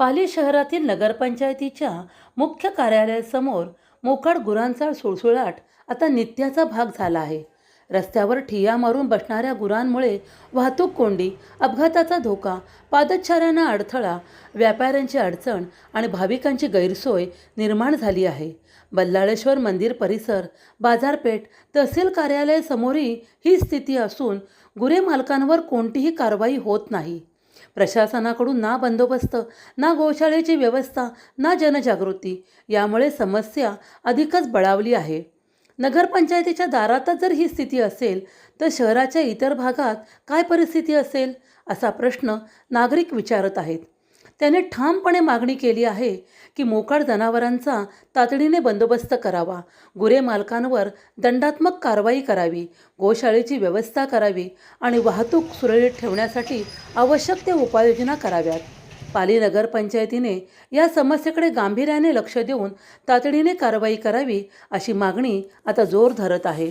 पाली शहरातील नगरपंचायतीच्या मुख्य कार्यालयासमोर मोकाट गुरांचा सुळसुळाट आता नित्याचा भाग झाला आहे. रस्त्यावर ठिया मारून बसणाऱ्या गुरांमुळे वाहतूक कोंडी अपघाताचा धोका पादचाऱ्यांना अडथळा व्यापाऱ्यांची अडचण आणि भाविकांची गैरसोय निर्माण झाली आहे. बल्लाळेश्वर मंदिर परिसर बाजारपेठ तहसील कार्यालयासमोरही ही स्थिती असून गुरे मालकांवर कोणतीही कारवाई होत नाही. प्रशासनाकडून ना बंदोबस्त ना गोशाळेची व्यवस्था ना जनजागृती. यामुळे समस्या अधिकच बळावली आहे. नगरपंचायतीच्या दारातच जर ही स्थिती असेल तर शहराच्या इतर भागात काय परिस्थिती असेल असा प्रश्न नागरिक विचारत आहेत. त्याने ठामपणे मागणी केली आहे की मोकाड जनावरांचा तातडीने बंदोबस्त करावा गुरे मालकांवर दंडात्मक कारवाई करावी गोशाळेची व्यवस्था करावी आणि वाहतूक सुरळीत ठेवण्यासाठी आवश्यक त्या उपाययोजना कराव्यात. पाली नगरपंचायतीने या समस्येकडे गांभीर्याने लक्ष देऊन तातडीने कारवाई करावी अशी मागणी आता जोर धरत आहे.